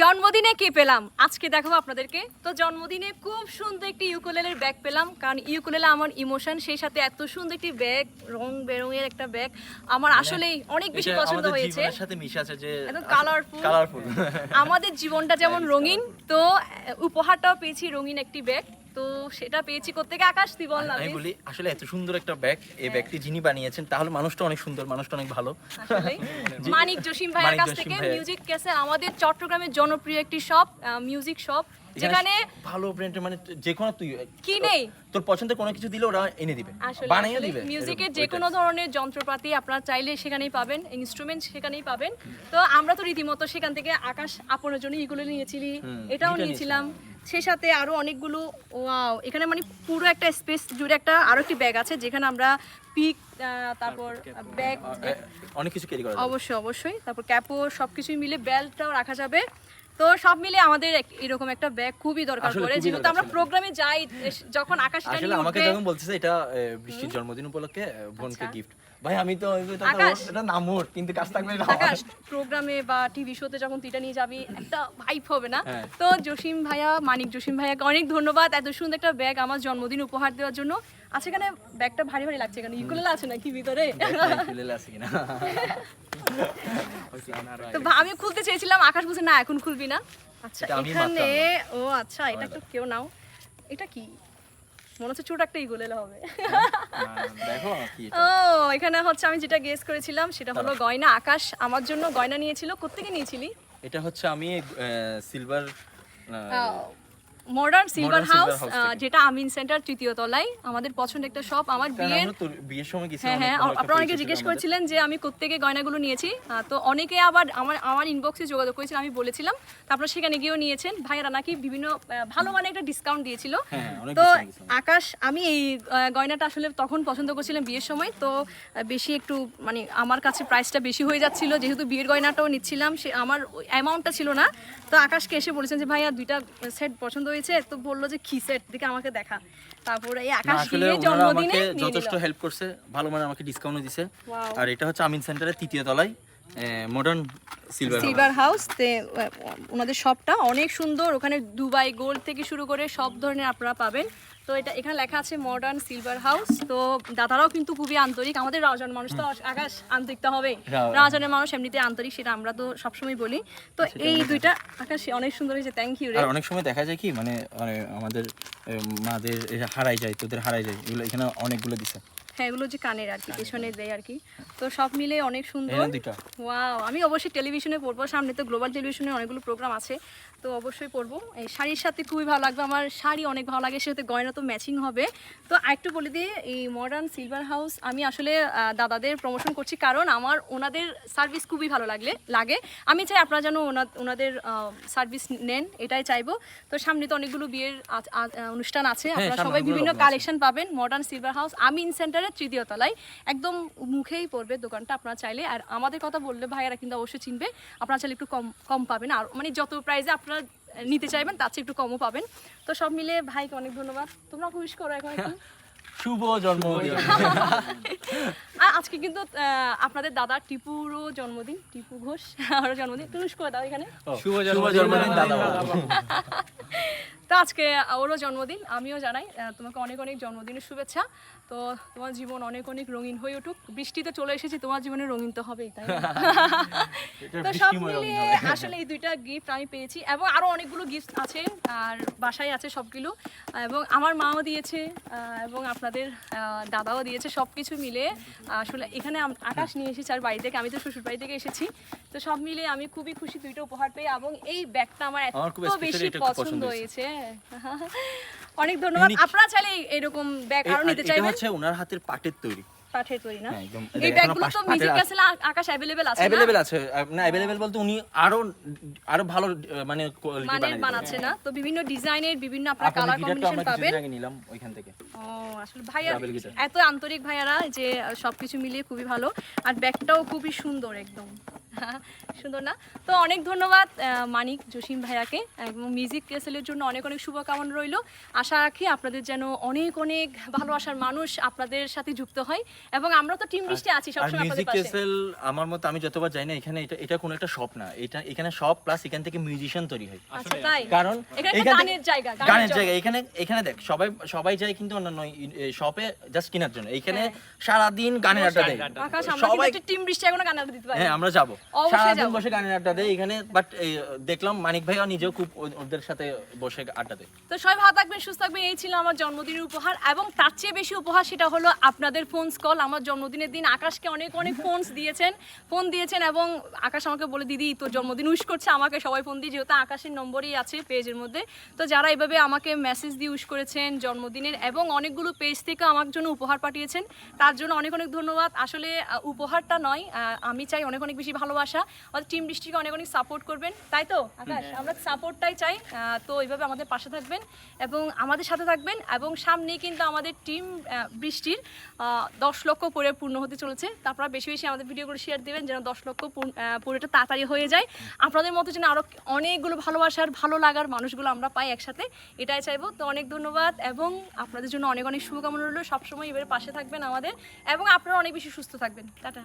জন্মদিনে কি পেলাম? আজকে দেখাবো আপনাদেরকে। তো জন্মদিনে খুব সুন্দর একটি ইউকুলেলের ব্যাগ পেলাম কারণ ইউকুলেলে আমার ইমোশন সেই সাথে এত সুন্দর একটি ব্যাগ রং বেরঙের একটা ব্যাগ আমার আসলেই অনেক বেশি পছন্দ হয়েছে। সাথে মিশে আছে যে কালারফুল কালারফুল আমাদের জীবনটা যেমন রঙিন তো উপহারটাও পেয়েছি রঙিন একটি ব্যাগ। তো সেটা পেয়েছি কোথেকে আকাশ তুই বল না আমি। বলি আসলে এত সুন্দর একটা ব্যাগ এই ব্যাগটি যিনি বানিয়েছেন তাহলে মানুষটা অনেক সুন্দর মানুষটা অনেক ভালো। মানিক জসিম ভাইয়ের কাছ থেকে মিউজিক আমাদের চট্টগ্রামের জনপ্রিয় একটি শপ মিউজিক শপ যেখানে ভালো ব্র্যান্ডের মানে যে কোনো তুই কি নেই? তোর পছন্দের কোনো কিছু দিলে ওরা এনে দিবে বানিয়ে দিবে। মিউজিকের যে কোনো ধরনের যন্ত্রপাতি আপনারা চাইলে সেখানেই পাবেন ইনস্ট্রুমেন্ট সেখানেই পাবেন। তো আমরা তো রীতিমতো সেখান থেকে আকাশ আপনার জন্য এগুলো নিয়েছিলি এটাও নিয়েছিলাম। সেই সাথে আরও অনেকগুলো ওয়াও এখানে মানে পুরো একটা স্পেস জুড়ে একটা আরও একটি ব্যাগ আছে যেখানে আমরা পিক তারপর ব্যাগ অনেক কিছু ক্যারি করা অবশ্যই অবশ্যই তারপর ক্যাপও সবকিছুই মিলে বেল্টটাও রাখা যাবে। তো সব মিলে আমাদের এরকম একটা ব্যাগ খুবই দরকার পড়ে যেহেতু আমরা প্রোগ্রামে যাই যখন আকাশটা নিয়ে আমাকে যখন বলতেছে এটা বৃষ্টির জন্মদিন উপলক্ষে বোনকে আচ্ছা। গিফট ভাই আমি তো এটা তো। নাম ওর কিন্তু কাজ থাকবে না আকাশ প্রোগ্রামে বা টিভি শোতে যখন তুই নিয়ে যাবি একটা ভাইব হবে না? হ্যাঁ। তো জসিম ভাইয়া মানিক জসিম ভাইয়াকে অনেক ধন্যবাদ এত সুন্দর একটা ব্যাগ আমার জন্মদিন উপহার দেওয়ার জন্য। আচ্ছা এখানে ব্যাগটা ভারী ভারী লাগছে এখানে। ইকুলেলা আছে নাকি ভিতরে? আসে কিনা? তো আমি খুলতে চেয়েছিলাম আকাশ বলছে না এখন খুলবি না। আচ্ছা এখানে ও আচ্ছা এটা একটু কেউ নাও। এটা কি? মনে হচ্ছে ছোট একটা ইগোলেল হবে। দেখো ও এখানে হচ্ছে আমি যেটা গেস করেছিলাম সেটা হলো গয়না আকাশ। আমার জন্য গয়না নিয়েছিল কোত্থেকে নিয়েছিলি? এটা হচ্ছে আমি সিলভার মডার্ন সিলভার হাউস যেটা আমিন সেন্টার তৃতীয় তলায়। আমাদের পছন্দের একটা শপ আমার বিয়ের বিয়ের সময় গেছি হ্যাঁ হ্যাঁ আপনারা অনেকে জিজ্ঞেস করেছিলেন যে আমি কোত্থেকে গয়নাগুলো নিয়েছি। তো অনেকে আবার আমার আমার ইনবক্সে যোগাযোগ করেছিল আমি বলেছিলাম। তারপর সেখানে গিয়েও নিয়েছেন। ভাইয়ারা নাকি বিভিন্ন ভালো মানে একটা ডিসকাউন্ট দিয়েছিল। হ্যাঁ, তো আকাশ আমি এই গয়নাটা আসলে তখন পছন্দ করছিলাম বিয়ের সময়। তো বেশি একটু মানে আমার কাছে প্রাইসটা বেশি হয়ে যাচ্ছিল। যেহেতু বিয়ের গয়নাটাও নিচ্ছিলাম সে আমার অ্যামাউন্টটা ছিল না। তো আকাশকে এসে বলেছেন যে ভাইয়া দুইটা সেট পছন্দ হয়েছে তো বলল যে খিসের দিকে আমাকে দেখা। তারপরে এই আকাশ গিয়ে জন্মদিনে যথেষ্ট হেল্প করছে ভালো মানে আমাকে ডিসকাউন্ট দিছে. আর এটা হচ্ছে আমিন সেন্টারের তৃতীয় তলায়। মডার্ন সিলভার সিলভার হাউস তে ওনাদের শপটা অনেক সুন্দর। ওখানে দুবাই গোল্ড থেকে শুরু করে সব ধরনের আপনারা পাবেন। তো এটা এখানে লেখা আছে মডার্ন সিলভার হাউস তো দাদারাও কিন্তু খুবই আন্তরিক। আমাদের রাজন মানুষ তো আকাশ আন্তরিকতা হবে রা- রাজনের মানুষ এমনিতে আন্তরিক সেটা আমরা তো সবসময় বলি। তো এই দুইটা আকাশ অনেক সুন্দর হয়েছে। থ্যাংক ইউ আর অনেক সময় দেখা যায় কি মানে মানে আমাদের মাদের হারাই যায় তোদের হারাই যায়। এগুলো এখানে অনেকগুলো দিছে। হ্যাঁ এগুলো যে কানের আর কি পেছনে দেয় আর কি। তো সব মিলে অনেক সুন্দর। ওয়াও আমি অবশ্যই টেলিভিশনে পড়ব সামনে তো গ্লোবাল টেলিভিশনে অনেকগুলো প্রোগ্রাম আছে তো অবশ্যই পড়ব। এই শাড়ির সাথে খুবই ভালো লাগবে আমার শাড়ি অনেক ভালো লাগে সেটাতে গয়না তো ম্যাচিং হবে। তো আরেকটু বলে দিই এই মডার্ন সিলভার হাউস আমি আসলে দাদাদের প্রমোশন করছি কারণ আমার ওনাদের সার্ভিস খুবই ভালো লাগলে লাগে। আমি চাই আপনারা যেন ওনা- ওনাদের সার্ভিস নেন এটাই চাইব। তো সামনে তো অনেকগুলো বিয়ের অনুষ্ঠান আছে আপনারা সবাই বিভিন্ন কালেকশন পাবেন মডার্ন সিলভার হাউস আমি ইন আমিন সেন্টারের তৃতীয় তলায় একদম মুখেই পড়বে দোকানটা আপনারা চাইলে। আর আমাদের কথা বললে ভাইয়ারা কিন্তু অবশ্যই চিনবে। আপনারা চাইলে একটু কম কম পাবেন। আর মানে যত প্রাইসে আপনারা নিতে চাইবেন তার চেয়ে একটু কমও পাবেন। তো সব মিলে ভাইকে অনেক ধন্যবাদ। তোমরা খুশ করো এখন একটু। শুভ জন্মদিন। আজকে কিন্তু আপনাদের দাদা টিপুরও জন্মদিন টিপু ঘোষ আরও জন্মদিন। তুলুস করে দাও এখানে। শুভ জন্মদিন দাদা তো আজকে ওরও জন্মদিন আমিও জানাই তোমাকে অনেক অনেক জন্মদিনের শুভেচ্ছা। তো তোমার জীবন অনেক অনেক রঙিন হয়ে উঠুক। বৃষ্টিতে চলে এসেছি তোমার জীবনে রঙিন তো হবেই তাই তো সব মিলিয়ে আসলে এই দুইটা গিফট আমি পেয়েছি এবং আরও অনেকগুলো গিফট আছে আর বাসায় আছে সবগুলো। এবং আমার মাও দিয়েছে এবং আপনাদের আহ, দাদাও দিয়েছে সব কিছু মিলে। আসলে এখানে আকাশ নিয়ে এসেছি আর বাড়ি থেকে আমি তো শ্বশুর বাড়ি থেকে এসেছি। তো সব মিলে আমি খুবই খুশি দুইটা উপহার পেয়ে এবং এই ব্যাগটা আমার এত বেশি পছন্দ পছন্দ হয়েছে অনেক ধন্যবাদ। আপনারা চাইলে এরকম ব্যাগ আরও নিতে এটা হচ্ছে ওনার হাতের পাটের তৈরি। পাঠের তৈরি না? হ্যাঁ, এই ব্যাগগুলো তো মিউজিক পাটের আকাশ অ্যাভেলেবেল আছে না? আছে। না অ্যাভেলেবেল বলতে উনি আরও আরও ভালো মানে কোয়ালিটি বানাচ্ছে না? তো বিভিন্ন ডিজাইনের বিভিন্ন আপনার কালার কম্বিনেশন পাবেন। আগে নিলাম ওইখান থেকে। ও আসলে ভাইয়া এত আন্তরিক ভাইয়ারা যে সবকিছু মিলিয়ে খুবই ভালো। আর ব্যাগটাও খুবই সুন্দর একদম। সুন্দর না? তো অনেক ধন্যবাদ মানিক জসিম ভাইয়াকে এবং মিউজিক ক্যাসেলের জন্য অনেক অনেক শুভকামনা রইল। আশা রাখি আপনাদের যেন অনেক অনেক ভালোবাসার মানুষ আপনাদের সাথে যুক্ত হয় এবং আমরা তো টিম বৃষ্টি আছি সবসময় আপনাদের মিউজিক পাশে। আমার মতো আমি যতবার যাই না এখানে এটা এটা কোনো একটা শপ না। এটা এখানে শপ প্লাস এখান থেকে মিউজিশিয়ান তৈরি হয়। আচ্ছা তাই? কারণ এখানে গানের জায়গা, গানের গানের জায়গা। এখানে এখানে দেখ সবাই সবাই যায় কিন্তু অন্যান্য শপে জাস্ট কেনার জন্য। এখানে হ্যাঁ। সারাদিন গানের আড্ডা দেয়। আকাশ আমরা সবাই কিন্তু টিম বৃষ্টি এখনও গান দিতে পারি হ্যাঁ আমরা যাব। সারাদিন বসে গানের আড্ডা দেয় এখানে বাট দেখলাম মানিক ভাইও নিজেও খুব ওদের সাথে বসে আড্ডা দেয়। তো সবাই ভালো থাকবেন সুস্থ থাকবেন এই ছিল আমার জন্মদিনের উপহার এবং তার চেয়ে বেশি উপহার সেটা হলো আপনাদের ফোনস কল আমার জন্মদিনের দিন আকাশকে অনেক অনেক ফোনস দিয়েছেন ফোন দিয়েছেন এবং আকাশ আমাকে বলে দিদি তোর জন্মদিন উইশ করছে আমাকে সবাই ফোন দিয়ে যেহেতু আকাশের নম্বরই আছে পেজের মধ্যে। তো যারা এভাবে আমাকে মেসেজ দিয়ে উইশ করেছেন জন্মদিনের এবং অনেকগুলো পেজ থেকে আমার জন্য উপহার পাঠিয়েছেন তার জন্য অনেক অনেক ধন্যবাদ। আসলে উপহারটা নয় আমি চাই অনেক অনেক বেশি ভালোবাসা আমাদের টিম ডিস্ট্রিক্টকে অনেক অনেক সাপোর্ট করবেন তাই তো? আকাশ আমরা সাপোর্টটাই চাই তো এইভাবে আমাদের পাশে থাকবেন এবং আমাদের সাথে থাকবেন এবং সামনেই কিন্তু আমাদের টিম বৃষ্টির দশ লক্ষ পরে পূর্ণ হতে চলেছে। তারপর বেশি বেশি আমাদের ভিডিওগুলো শেয়ার দেবেন যেন দশ লক্ষ পুরোটা তাড়াতাড়ি হয়ে যায়। আপনাদের মতো যেন আরও অনেকগুলো ভালোবাসার ভালো লাগার মানুষগুলো আমরা পাই একসাথে এটাই চাইব। তো অনেক ধন্যবাদ এবং আপনাদের জন্য অনেক অনেক শুভকামনা রইল। সবসময় এবারে পাশে থাকবেন আমাদের এবং আপনারা অনেক বেশি সুস্থ থাকবেন। টাটা।